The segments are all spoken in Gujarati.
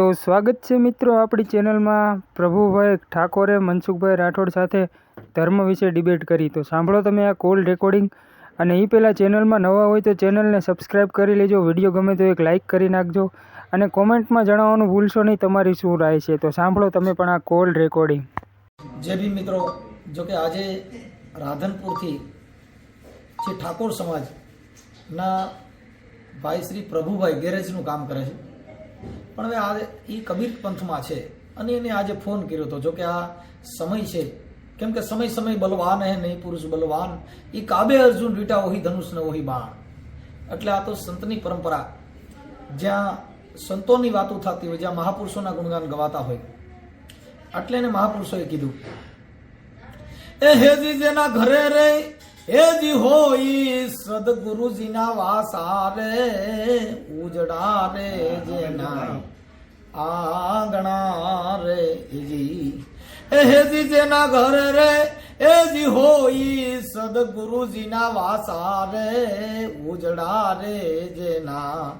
તો સ્વાગત છે મિત્રો આપણી ચેનલમાં. પ્રભુભાઈ ઠાકોરે મનસુખભાઈ રાઠોડ સાથે ધર્મ વિશે ડિબેટ કરી. તો સાંભળો તમે આ કોલ રેકોર્ડિંગ. અને એ પહેલાં ચેનલમાં નવા હોય તો ચેનલને સબસ્ક્રાઈબ કરી લેજો. વીડિયો ગમે તો એક લાઇક કરી નાખજો. અને કોમેન્ટમાં જણાવવાનું ભૂલશો નહીં તમારી શું રાય છે. તો સાંભળો તમે પણ આ કોલ રેકોર્ડિંગ. જે બી મિત્રો, જો કે આજે રાધનપુરથી જે ઠાકોર સમાજના ભાઈ શ્રી પ્રભુભાઈ ગેરેજનું કામ કરે છે. પણ હવે આ એ કબીર પંથમાં છે. અને એને આજે ફોન કર્યો હતો જો કે આ સમય છે. કેમ કે સમય સમય બલવાન હે, નહીં પુરુષ બલવાન. એ કાબે અર્જુન, રીટા ઓહી, ધનુષ ને ઓહી બાણ. એટલે આ તો સંતની પરંપરા. જ્યાં સંતોની વાતો થતી હોય, જ્યાં મહાપુરુષોના ગુણગાન ગવાતા હોય. એટલે એને મહાપુરુષોએ કીધું, એ હેજી જેના ઘરે રે, હેજી હોય સદગુરુજીના વાસા રે, ઉજડા રે જેના આંગણા રે જી એજી જેના ઘરે રે, એજી હોઈ સદગુરુજીના વાસા રે, ઉજડા રે જેના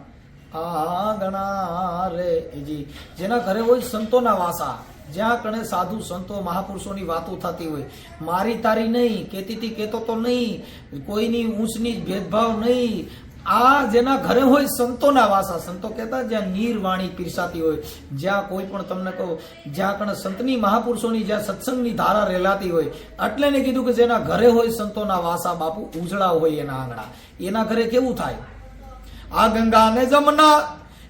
આંગણા રે જી જેના ઘરે હોય સંતોના વાસા, જ્યાં કણે સાધુ સંતો, મહાપુરુષોની વાતો થતી હોય. મારી તારી નહીં, કેતીથી કેતો તો નહીં, કોઈની ઊંચની ભેદભાવ નહીં આ જેના ઘરે હોય સંતોના વાસા, સંતો કહેતા જ્યાં નીરવાણી પીરસાતી હોય, જ્યાં કોઈ પણ તમને કહો, જ્યાં કણે સંતની મહાપુરુષોની જ્યાં સત્સંગની ધારા રેલાતી હોય, એટલે ને કીધું કે જેના ઘરે હોય સંતોના વાસા, બાપુ ઉજળા હોય એના આંગણા. એના ઘરે કેવું થાય? આ ગંગા ને જમના,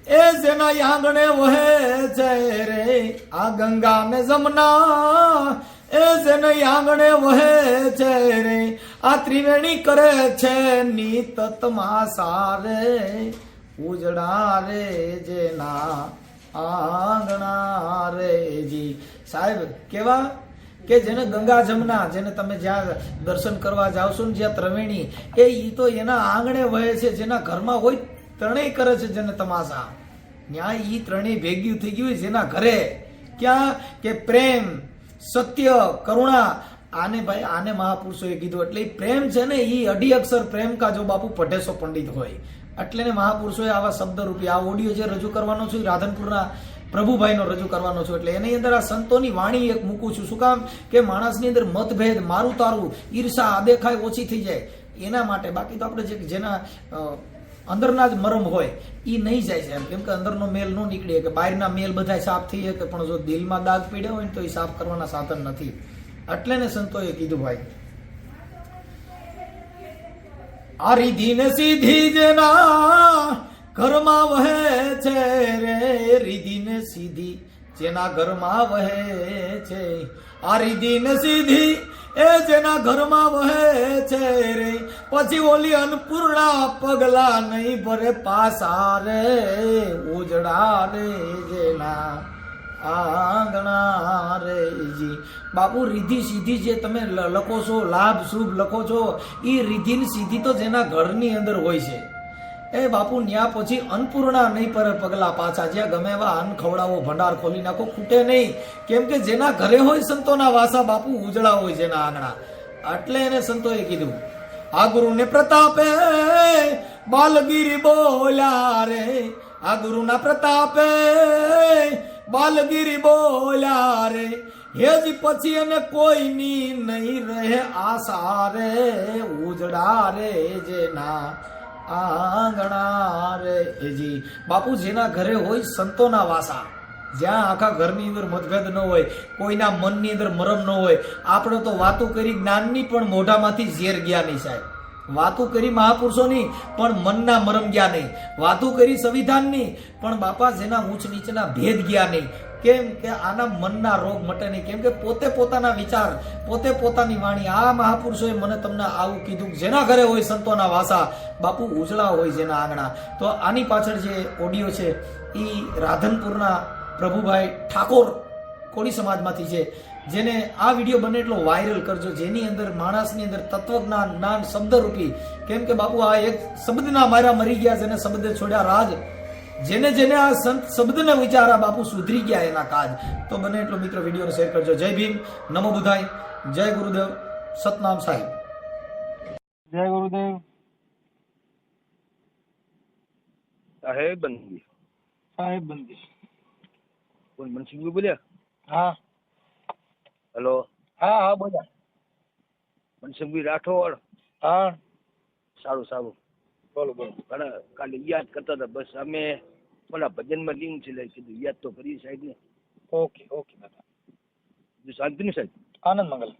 એ જેના આંગણે વહે છે રે. આ ગંગા ને જમના એ જેને આંગણે વહે છે રે, આ ત્રિવેણી કરે છે નિત સારે ઉજડા રે જેના આંગણા રે જી. સાહેબ, કેવા? કે જેને ગંગા જમના, જેને તમે જ્યાં દર્શન કરવા જાઓ છો ને જ્યાં ત્રવેણી, એ ઈ તો એના આંગણે વહે છે, જેના ઘરમાં હોય ત્રણેય કરે છે જેને તમાશા ન્યાય ઈ ત્રણેય ભેગ્યું થઈ ગયું જેના ઘરે. ક્યાં? કે પ્રેમ સત્ય, કરુણા, આને ભાઈ, આને મહાપુરુષોએ કીધું. એટલે પ્રેમ છે ને એ અઢી અક્ષર પ્રેમ કા જો બાપુ પઢેસો પંડિત હોય. એટલે ને મહાપુરુષોએ આવા શબ્દ રૂપી આ ઓડિયો જે રજૂ કરવાનો છું રાધનપુરના પ્રભુભાઈનો રજૂ કરવાનો છું. એટલે એની અંદર આ સંતોની વાણી એક મૂકું છું. શું કામ? કે માણસની અંદર મતભેદ, મારું તારું, ઈર્ષા આદેખાય ઓછી થઈ જાય. એના માટે બાકી તો આપણે જે જેના અંદરના જ મરમ હોય એ નહીં જાય છે. એમ કેમ કે અંદરનો મેલ ન નીકળે, કે બહારના મેલ બધા સાફ થઈ શકે પણ જો દિલમાં દાગ પીડ્યા હોય ને તો એ સાફ કરવાના સાધન નથી. એટલે ને સંતોએ કીધું, ભાઈ, આ રીધી સીધી જેના ઘરમાં વહે છે રે રીધી ને સીધી, જેના ઘરમાં વહે છે, આ રીધી ને સીધી એ જેના ઘરમાં વહે છે રે, પછી ઓલી અન્નપૂર્ણા પગલા નહીં ભરે પાસા રે ઉજડા રે જેના આંગણા રે જી. બાપુ રીધિ સીધી જે તમે લખો છો, લાભ, શુભ લખો છો એ રીધિ ને સીધી તો જેના ઘરની અંદર હોય છે. એ બાપુ, ન્યા પછી અન્નપૂર્ણા નહીં પર પગલા પાછા જ્યાં ગમે એવા અન્ન ખવડાવો, ભંડાર ખોલી નાખો, ખૂટે નહીં. કેમ કે જેના ઘરે હોય સંતોના વાસા બાપુ ઉજળા હોય જેના આંગણા. એટલે એને સંતોએ કીધું, આ ગુરુને પ્રતાપે બાલગીરી બોલ્યા રે. આ ગુરુના પ્રતાપે બાલગીરી બોલ્યા રે. હેજ પછી એને કોઈની નહીં રહે આશા રે ઉજડા રે જેના આંગણા રે બાપુ, જેના ઘરે હોય સંતોના વાસા. જ્યાં આખા ઘરની અંદર મતભેદ ન હોય, કોઈના મનની અંદર મરમ ન હોય. આપણે તો વાતો કરી જ્ઞાનની પણ મોઢામાંથી ઝેર ગયા નહીં સાહેબ. વાતો કરી મહાપુરુષોની, પણ મનના મરમ ગયા નહીં. વાતો કરી સંવિધાનની, પણ બાપા, જેના ઊંચ નીચના ભેદ ગયા નહીં. કેમ કે આના મનના રોગ મટે નહીં. કેમ કે પોતે પોતાના વિચાર, પોતે પોતાની વાણી. આ મહાપુરુષોએ મને તમને આવું કીધું જેના ઘરે હોય સંતોના વાસા, બાપુ ઉજળા હોય જેના આંગણા. તો આની પાછળ જે ઓડિયો છે એ રાધનપુરના પ્રભુભાઈ ઠાકોર કોળી સમાજમાંથી છે, જેને આ વીડિયો બને એટલો વાયરલ કરજો. જેની અંદર માણસની અંદર તત્વજ્ઞાન, જ્ઞાન, શબ્દરૂપી. કેમ કે બાપુ આ એક શબ્દના મારા મરી ગયા જેને શબ્દ છોડ્યા રાજ જેને જેને આ સંત શબ્દને વિચારા બાપુ સુધરી ગયા એના કાજ. તો બને એટલો મિત્ર વિડીયોને શેર કરજો. જય ભીમ. નમો બુધાય. જય ગુરુદેવ. સતનામ સાહેબ. જય ગુરુદેવ. સાહેબ બંદી. સાહેબ બંદી. કોણ મનસુખભાઈ બોલ્યા? હા. હેલો. હા હા બોલો મનસુખભાઈ રાઠોડ. હા. સારું સારું. બોલો બોલો. ઘણા કાલે યાદ કરતા હતા. બસ અમે ઓલા ભજનમાં લિંક છે લઈ કીધું યાદ તો કરી સાહેબ ને. ઓકે ઓકે દાદા બીજું શાંતિ ને સાહેબ? આનંદ મંગલ.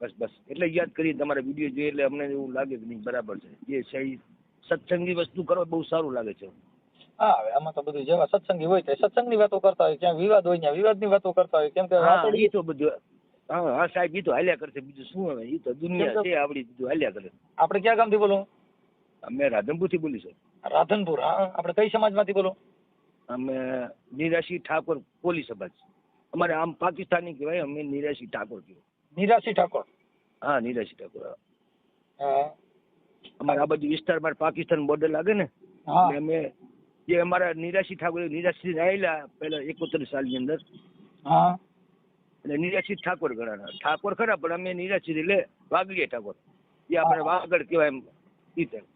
બસ બસ. એટલે યાદ કરી તમારા વીડિયો જોઈએ એટલે અમને એવું લાગે કે નહીં બરાબર છે. જે છે સત્સંગી વસ્તુ કરો બહુ સારું લાગે છે. હા હવે આમાં તો બધું જેવા સત્સંગી હોય તે સત્સંગની વાતો કરતા હોય ક્યાં વિવાદ હોય ત્યાં વિવાદની વાતો કરતા હોય કેમ કે હા એ તો બધું. હા હા સાહેબ એ તો હાલ્યા કરશે. બીજું શું હવે? એ તો દુનિયા છે આપડી બધું હાલ્યા કરે. આપણે ક્યાં ગામથી બોલો? અમે રાધનપુરથી બોલી છે રાધનપુર હા? આપણે કઈ સમાજમાંથી બોલો? અમે નિરાશી ઠાકોર પોલીસ સમાજ અમારે આમ પાકિસ્તાની કહેવાય અમે નિરાશી ઠાકોર કહેવાય. નિરાશી ઠાકોર? હા નિરાશી ઠાકોર હા. હા. અમારે આ બાજુ વિસ્તારમાં પાકિસ્તાન બોર્ડર લાગે ને હા. એટલે અમે જે અમારા નિરાશી ઠાકોર નિરાશી આવેલા પહેલા એકોતેર સાલની અંદર. હા. એટલે નિરાશી ઠાકોર ગણાના ઠાકોર ખરા પણ અમે નિરાશી એટલે વાગડીએ ઠાકોર. એ આપણે વાગડ કહેવાય એમ. ઈ type.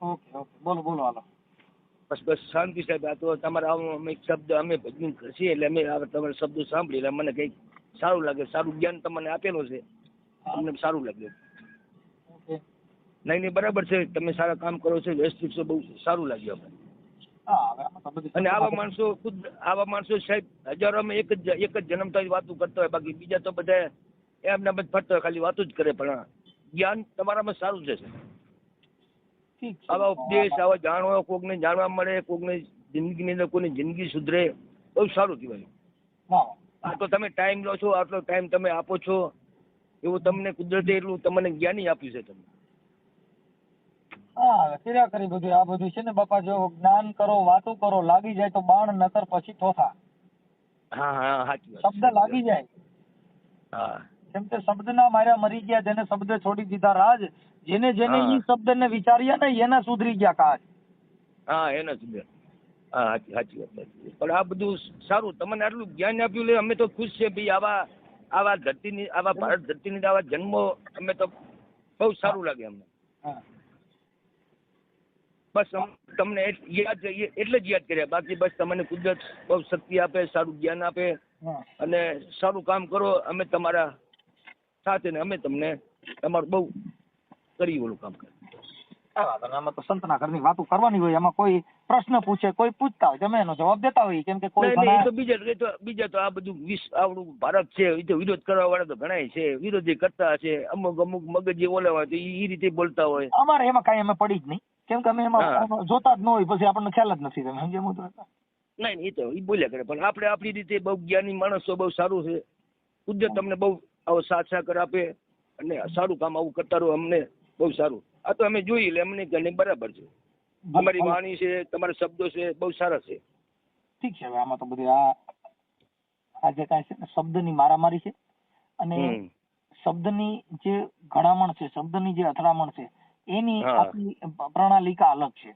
Okay okay. બોલો બોલો હાલો. બસ બસ. શાંતિ સાહેબ. આ તો તમારા અમે એક શબ્દ અમે ભજન છીએ એટલે અમે તમારા શબ્દો સાંભળી એટલે મને કંઈક સારું લાગે. સારું જ્ઞાન તમને આપેલું છે. અમને સારું લાગ્યું ઓકે. નહીં નહીં બરાબર છે. તમે સારા કામ કરો છો. વ્યવસ્થિત છો. બહુ સારું લાગ્યું અમને. અને આવા માણસો ખુદ આવા માણસો સાહેબ હજારો અમે એક જ એક જ જન્મતા વાતો કરતા હોય. બાકી બીજા તો બધા એમના બધા ફરતા હોય. ખાલી વાતો જ કરે. પણ જ્ઞાન તમારામાં સારું છે સાહેબ. આવા ઉપદેશ આવા જાણવા કોકને જાણવા મળે કોકને જિંદગીની અંદર કોઈની જિંદગી સુધરે બહુ સારું કહેવાય. હા. આ તો તમે ટાઈમ લો છો આટલો ટાઈમ તમે આપો છો એવું તમને કુદરતે એટલું તમને જ્ઞાની આપ્યું છે તમને. હા કર્યા કરી બધું. આ બધું છે ને બાપા જો જ્ઞાન કરો વાતો કરો લાગી જાય તો બાણ નકર પછી થોથા હા હા સાચી શબ્દ લાગી જાય. હા. કેમ કે શબ્દના માર્યા મરી ગયા જેને શબ્દ છોડી દીધા રાજ જેને જેને. ઈ શબ્દને વિચાર્યા ને એના સુધરી ગયા કાજ. હા એના બે હા સાચી વાત પણ આ બધું સારું તમને આટલું જ્ઞાન આપ્યું લે અમે તો ખુશ છે ભાઈ આવા આવા ધરતીની આવા ભારત ધરતીની આવા જન્મો અમે તો બહુ સારું લાગે અમને. હા. બસ તમને યાદ એટલે જ યાદ કર્યા. બાકી બસ તમને કુદરત બહુ શક્તિ આપે સારું જ્ઞાન આપે અને સારું કામ કરો અમે તમારા સાથે ને અમે તમને તમારું બહુ કરી ઓલું કામ કરે. આમાં તો સંતના ઘરની વાતો કરવાની હોય એમાં કોઈ પ્રશ્ન પૂછે કોઈ પૂછતા હોય તમે એનો જવાબ દેતા હોય કેમ કે કોઈ એ તો બીજા તો બીજા તો આ બધું વિશ્વ આવડું ભારત છે એ તો વિરોધ કરવા વાળા તો ઘણાય છે વિરોધી કરતા છે અમુક અમુક મગજ ઓલા હોય તો ઈ રીતે બોલતા હોય અમારે એમાં કાંઈ અમે પડી જ નહીં કેમ કે અમે એમાં જોતા જ ન હોય પછી આપણને ખ્યાલ જ નથી તમે સમજે? નહીં નહીં, એ તો એ બોલ્યા કરે પણ આપણે આપણી રીતે બહુ જ્ઞાની માણસો બહુ સારું છે કુદરત તમને બહુ આવો સાથ સાકર આપે અને સારું કામ આવું કરતા રહો અમને બહુ સારું. આ તો અમે જોઈ લે અમને ઘણી બરાબર છે. તમારી વાણી છે તમારા શબ્દો છે બહુ સારા છે. ઠીક છે હવે આમાં તો બધી આ આ જે કાંઈ છે શબ્દની મારામારી છે. અને શબ્દની જે ઘડામણ છે શબ્દની જે અથડામણ છે એની આપણી પ્રણાલિકા અલગ છે.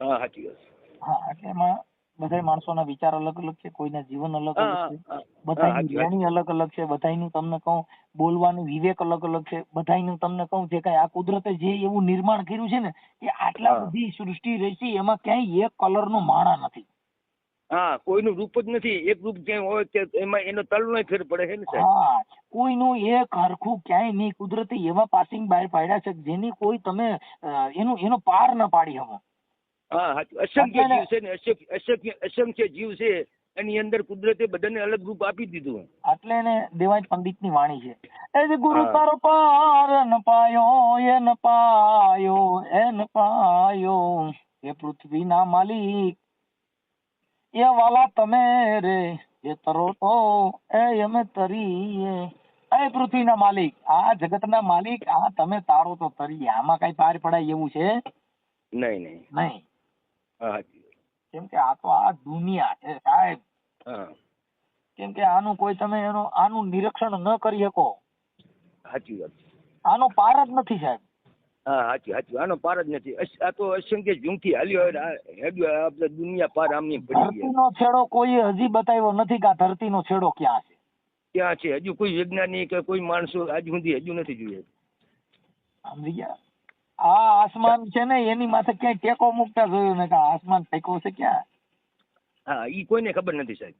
હા સાચી વાત હા એટલે એમાં બધા માણસોના વિચાર અલગ અલગ છે કોઈના જીવન અલગ અલગ છે બધાની જ્ઞાની અલગ અલગ છે બધાનું તમને કહું બોલવાનું વિવેક અલગ અલગ છે બધાનું તમને કહું જે કાંઈ આ કુદરતે જે એવું નિર્માણ કર્યું છે ને કે આટલા બધી સૃષ્ટિ રચી એમાં ક્યાંય એક કલરનો માણા નથી. હા કોઈનું રૂપ જ નથી એક રૂપ ક્યાંય હોય તે એમાં એનો તલનો ફેર પડે છે ને હા કોઈનું એક હરખું ક્યાંય નહીં કુદરતે એવા પાસિંગ બહાર પાડ્યા છે જેની કોઈ તમે એનું એનો પાર ન પાડી શકો હા સાચું અસંખ્ય જીવ છે ને અસંખ્ય અસંખ્ય જીવ છે. એની અંદર કુદરતે બધાને અલગ રૂપ આપી દીધું. એટલે એને દેવાજ પંડિતની વાણી છે. એ જ ગુરુ તારો પાર ન પાયો એ ન પાયો એ ન પાયો. એ પૃથ્વીના માલિક એ વાલા તમે રે એ તરો તો એ અમે તરીએ. એ પૃથ્વીના માલિક આ જગતના માલિક આ તમે તારો તો તરીએ. આમાં કઈ પાર પડાય એવું છે? નહીં નહીં. નહીં. કેમ કે આ તો આ દુનિયા છે સાહેબ. કેમ કે આનું કોઈ તમે એનો આનું નિરીક્ષણ ન કરી શકો. સાચી વાત આનો પાર જ નથી સાહેબ. હા સાચી સાચી આનો પાર જ નથી. આ તો અસંખ્ય જૂમથી હાલ્યો હેડ્યો આપણે દુનિયા પાર આમની પડી ધરતીનો છેડો કોઈ હજી બતાવ્યો નથી કે આ ધરતીનો છેડો ક્યાં છે? ક્યાં છે? હજુ કોઈ વૈજ્ઞાનિક કે કોઈ માણસો આજ સુધી હજુ નથી જોયા. સમજી ગયા? આ આસમાન છે ને એની માથે ક્યાંય ટેકો મૂકતા જોયું ને કે આસમાન ટેકો છે ક્યાં? હા ઈ કોઈને ખબર નથી સાહેબ.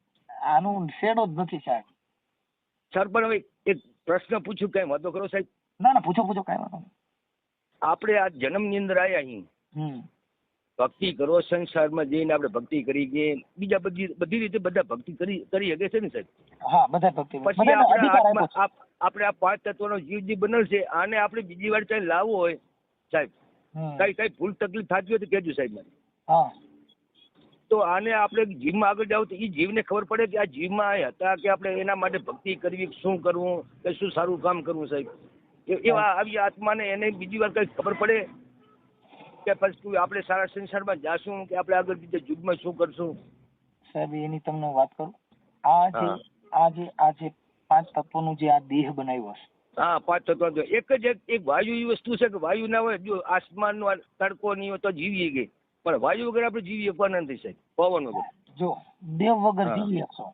આનું શેડો જ નથી સાહેબ. સર પણ હવે એક પ્રશ્ન પૂછ્યું કઈ વાંધો કરો સાહેબ? ના ના પૂછો પૂછો કઈ વાંધો આપણે આ જન્મની અંદર આયા અહીં. ભક્તિ કરો સંસારમાં જઈને આપણે ભક્તિ કરી કે બીજા બધી બધી રીતે બધા ભક્તિ કરી કરી શકે છે ને સાહેબ? હા બધા ભક્તિ પછી આપણે આપણે આ પાંચ તત્વનો જીવ જે બનેલ છે આને આપણે બીજી વાર ચાલે લાવવો હોય સાહેબ કઈ કઈ ભૂલ તકલીફ થતી હોય તો કહેજો સાહેબ મને. હા. તો આને આપણે જીવમાં આગળ જાવ તો એ જીવને ખબર પડે કે આ જીવમાં હતા કે આપણે એના માટે ભક્તિ કરવી શું કરવું કે શું સારું કામ કરવું સાહેબ. એવા આવી આત્માને એને બીજી વાર કઈ ખબર પડે કે પછી આપણે સારા સંસારમાં જાશું કે આપણે આગળ બીજા યુગમાં શું કરશું? સાહેબ એની તમને વાત કરું. આ જે. આ જે આ જે પાંચ તત્વોનું જે આ દેહ બનાવ્યો છે હા પાંચ તત્વ એક જ એક વાયુ એવી વસ્તુ છે કે વાયુ ના હોય જો આસમાનનો નો તડકો નહીં હોય તો જીવીએ ગઈ પણ વાયુ વગર આપણે જીવી શકવાના નથી સાહેબ? પવન વગર. જો દેવ વગર જીવી શકશો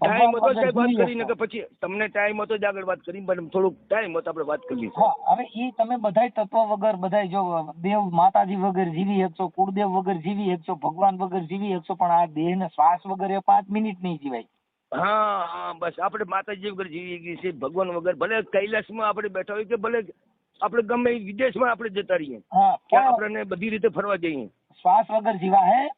ટાઈમ હતો સાહેબ વાત કરીને કે પછી તમને ટાઈમ હતો જ આગળ વાત કરી પણ થોડુંક ટાઈમ હતો આપણે વાત કરીએ. હવે એ તમે બધાય તત્વ વગર બધાય જો દેવ માતાજી વગર જીવી શકશો કુળદેવ વગર જીવી શકશો ભગવાન વગર જીવી શકશો પણ આ દેહ ને શ્વાસ વગર એ પાંચ મિનિટ નહીં જીવાય. હા હા બસ. આપણે માતાજી વગર જીવી ગઈ છે ભગવાન વગર. ભલે કૈલાસમાં આપણે બેઠા હોય કે ભલે આપણે ગમે વિદેશમાં આપણે જતા રહીએ. કે આપણને બધી રીતે ફરવા જઈએ. શ્વાસ વગર જીવા હે?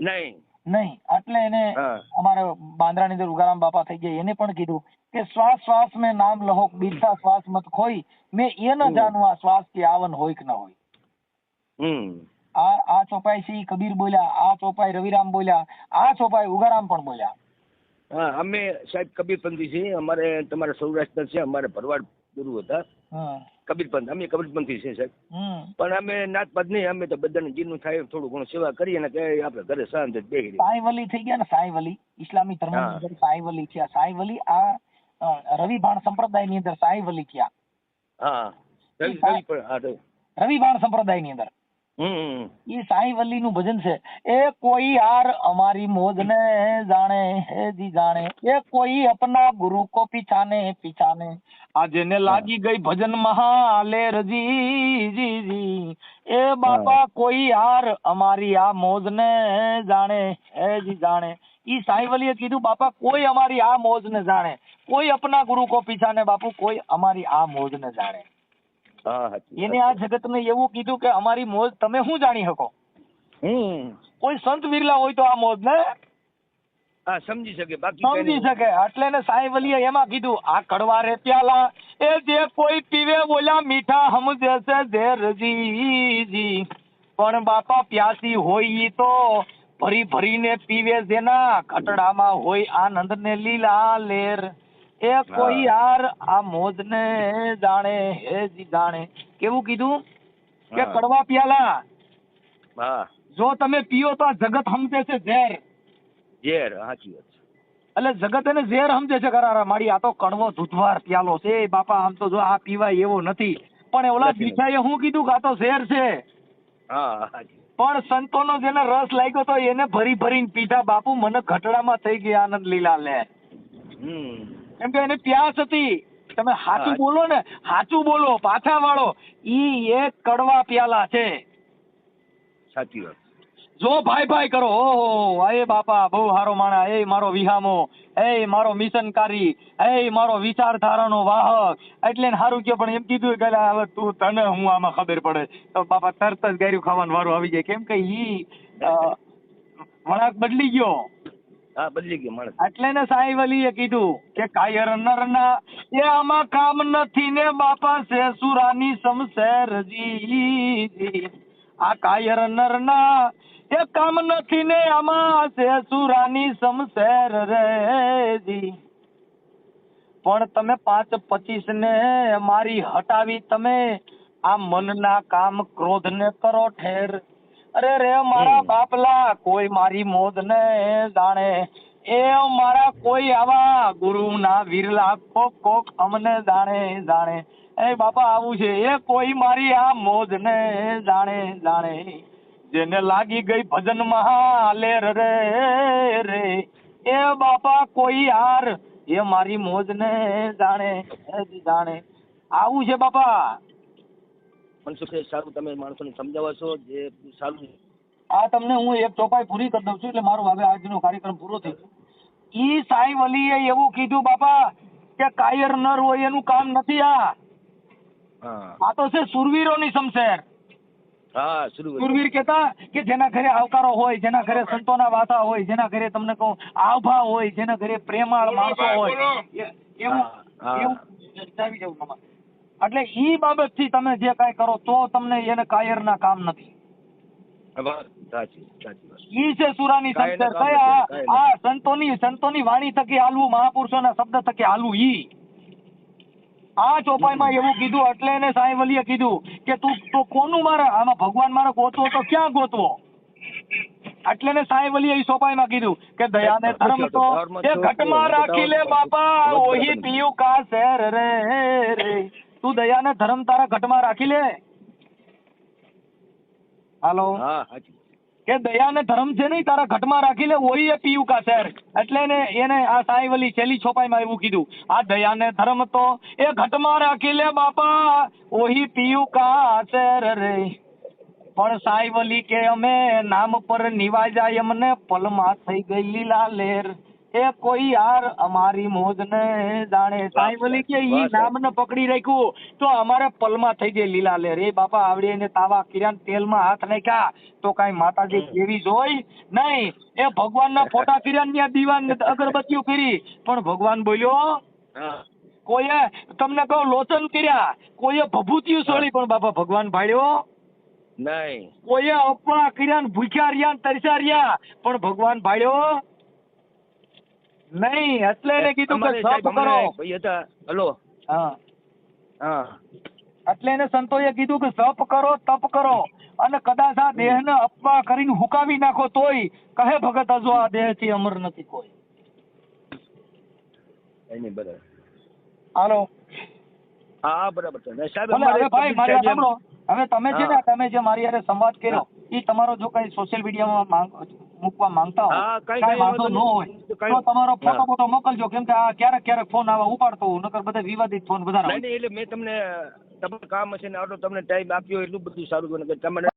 નહીં. નહીં. એટલે એને. અમારે બાંદ્રાની અંદર ઉગારામ બાપા થઈ ગયા. એને પણ કીધું કે શ્વાસ શ્વાસ મેં નામ લહો બીજા શ્વાસ મત ખોઈ. મેં એ ન. જાણું આ શ્વાસ કે આવન હોય કે ન હોય. હમ. આ આ ચોપાઈ શ્રી કબીર બોલ્યા આ ચોપાઈ રવિરામ બોલ્યા આ ચોપાઈ ઉગારામ પણ બોલ્યા. હા અમે સાહેબ કબીરપંથી છીએ. અમારે તમારા સૌરાષ્ટ્ર છે અમારે ભરવાડ ગુરુ હતા. કબીરપંથ અમે કબીરપંથી છીએ સાહેબ. પણ અમે નાતપાત નહીં અમે તો બધાને જીનું થાય થોડું ઘણું સેવા કરીએ ને કે આપણે ઘરે શાંત જ બેહી રહીએ. વલી થઈ ગયા ને સાઈ વલી. ઇસ્લામી ધર્મ અંદર સાઈ વલી થયા સાઈ વલી આ રવિભાણ સંપ્રદાયની અંદર સાઈ વલી થયા. હા. રવિભાણ સંપ્રદાયની અંદર. એ સાઈ વલ્લી નું ભજન છે. એ કોઈ યાર અમારી મોજ ને જાણે હે જી જાણે. એ કોઈ અપના ગુરુ કો પીછાને પીછાને. આ જેને લાગી ગઈ ભજન મહાલે રજી જી જી. એ બાપા કોઈ યાર અમારી આ મોજ ને જાણે હે જી જાણે. ઈ સાઈ વલીએ કીધું બાપા કોઈ અમારી આ મોજ ને જાણે. કોઈ અપના ગુરુ કો પીછાને બાપુ કોઈ અમારી આ મોજ ને જાણે. એને આ જગત ને એવું કીધું કે અમારી મોજ તમે શું જાણી શકો? કોઈ સંત વિરલા હોય તો આ મોજ ને હા સમજી શકે બાકી સમજી શકે. એટલે ને સાહેબ વલીએ એમાં કીધું આ કડવા રે પ્યાલા એ જે કોઈ પીવે બોલ્યા મીઠા છે ઝેરજી. પણ બાપા પ્યાસી હોય તો ભરી ભરીને પીવે જેના ઘટડામાં હોય આનંદ ને લીલા લેર. એ કોઈ યાર આ મોજ ને જાણે હે જી જાણે. કેવું કીધું? કે. કડવા પ્યાલા. જો તમે પીઓ તો આ જગત સમજે છે ઝેર. ઝેર સાચી વાત એટલે જગત એને ઝેર સમજે છે કરારા. મારી આ તો કડવો દૂધવાર પ્યાલો છે. બાપા આમ તો જો આ પીવાય એવો નથી. પણ ઓલા બીજાએ હું કીધું કે આ તો ઝેર છે? પણ સંતોનો જેને રસ લાગ્યો તો એને ભરી ભરીને પીધા. બાપુ મને ઘટડામાં થઈ ગયા આનંદ લીલા લે. હમ. કેમ કે એને પ્યાસ હતી. તમે સાચું બોલો ને સાચું બોલો પાછા વાળો ઈ એક કડવા પ્યાલા છે. સાચી વાત. જો ભાઈ ભાઈ કરો ઓહો એ બાપા બહુ હારો માણા એ મારો વિહામો એ મારો મિશનકારી એ મારો વિચારધારાનો વાહક. એટલે સારું કે પણ એમ કીધું કે હવે તું તને હું આમાં ખબર પડે. તો બાપા તરત જ ગાર્યું ખાવાનું વારું આવી જાય. કેમ કે ઈ વળાંક બદલી ગયો. હા, બદલી ગયો માણસ એટલે ને સાઈ એ કીધું કે કાયર નરના એ આમાં કામ નથી ને બાપા સેસુરાની સમસેરજી આ કાયર નરના એ કામ નથી ને આમાં સેસુરાની સમસેર રેજી પણ તમે પાંચ પચીસ ને મારી હટાવી તમે, આ મનના કામ ક્રોધ ને કરો ઠેર. અરે રે મારા બાપલા કોઈ મારી મોદ ને જાણે. એ મારા કોઈ આવા ગુરુ ના વિરલા કોક કોક અમને જાણે જાણે. એ બાપા આવું છે. એ કોઈ મારી આ મોજ ને જાણે જાણે. જેને લાગી ગઈ ભજન લે રે રે એ બાપા કોઈ હાર એ મારી મોજ ને જાણે જાણે. આવું છે બાપા. મનસુખભાઈ સારું તમે માણસોને સમજાવો છો જે સારું આ તમને હું એક ચોપાઈ પૂરી કરી દઉં છું એટલે મારો હવે આજનો કાર્યક્રમ પૂરો થઈ ગયો. ઈ સાહેબ અલીએ એવું કીધું બાપા કે કાયર નર હોય એનું કામ નથી આ. આ તો છે સુરવીરોની શમશેર હા સુરવીર. કેતા કે જેના ઘરે આવકારો હોય જેના ઘરે સંતોના વાતા હોય જેના ઘરે તમને કહું આવભા હોય જેના ઘરે પ્રેમાળ માણસો હોય એવું. એવું જાઉં મામા. એટલે ઈ બાબતથી તમે જે કાંઈ કરો તો તમને એને કાયરના કામ નથી. ઈ છે સુરાની કામ કયા. આ સંતોની સંતોની વાણી થકી હાલવું મહાપુરુષોના શબ્દ થકી હાલવું ઈ. આ ચોપાઈમાં એવું કીધું એટલે એને સાહેબ અલીએ કીધું કે તું તો કોનું મારે? આમાં ભગવાન મારે ગોતવો તો ક્યાં ગોતવો? એટલે ને સાહેબ અલીએ ચોપાઈમાં કીધું કે દયાને ધર્મ તો એ ઘટમાં રાખી લે બાપા ઓહી પીયું કા શેર રે રે. તું દયાને ધર્મ તારા ઘટમાં રાખી લે. હાલો. કે દયાને ધર્મ છે નહીં તારા ઘટમાં રાખી લે ઓઈ એ પીયું કા શેર. એટલે એને એને આ સાહેબ અલી છેલ્લી છોપાઈમાં એવું કીધું. આ દયાને ધર્મ તો એ ઘટમાં રાખી લે બાપા. ઓહી પીયું કા શેર રે. પણ સાહેબ અલી કે અમે નામ પર નિવાજાય એમને પલમાં થઈ ગઈ લીલા લેર. એ કોઈ યાર અમારી મોજ ને જાણે સાહેબ અલી કે ઈ નામને પકડી રાખ્યું તો અમારે પલમાં થઈ ગઈ લીલા લેર એ બાપા આવડી ને તાવા કિરણ તેલમાં હાથ નાખ્યા તો કઈ માતાજી કેવી જોઈ? નહીં એ ભગવાન ના ફોટા કિરણ ત્યાં દીવાન અગરબત્તીઓ કરી. પણ ભગવાન બોલ્યો કોઈએ તમને કહું લોચન કર્યા. કોઈએ ભભૂતિયું સોળી પણ બાપા ભગવાન ભાડ્યો. નહીં. કોઈએ અપણા કર્યા ભૂખ્યા રહ્યા ને તરસ્યા રહ્યા પણ ભગવાન ભાડ્યો. નહીં એટલે એને કીધું કે અમારે કરો. ભાઈ હતા. હલો. હા. હા. એટલે એને સંતોએ કીધું કે સપ કરો તપ કરો. અને કદાચ આ દેહને અપવા કરીને હુકાવી નાખો તોય કહે ભગત હજુ આ દેહથી અમર નથી કોઈ. એની બરાબર. હાલો. હા બરાબર છે. સાહેબ હવે ભાઈ મારી સાંભળો. હવે તમે છે ને તમે જે મારી હારે સંવાદ કર્યો એ તમારો જો કઈ સોશિયલ મીડિયામાં માંગ મૂકવા માંગતા હો હા, કાંઈ- વાંધો ન હોય તો તમારો ફોટો. ફોટો મોકલજો કેમ કે આ ક્યારેક ક્યારેક ફોન આવા ઉપાડતો હું નકર બધા વિવાદિત ફોન વધારે. એટલે મેં તમને તમારું કામ હશે ને આટલો તમને ટાઈમ આપ્યો એટલું બધું સારું તમને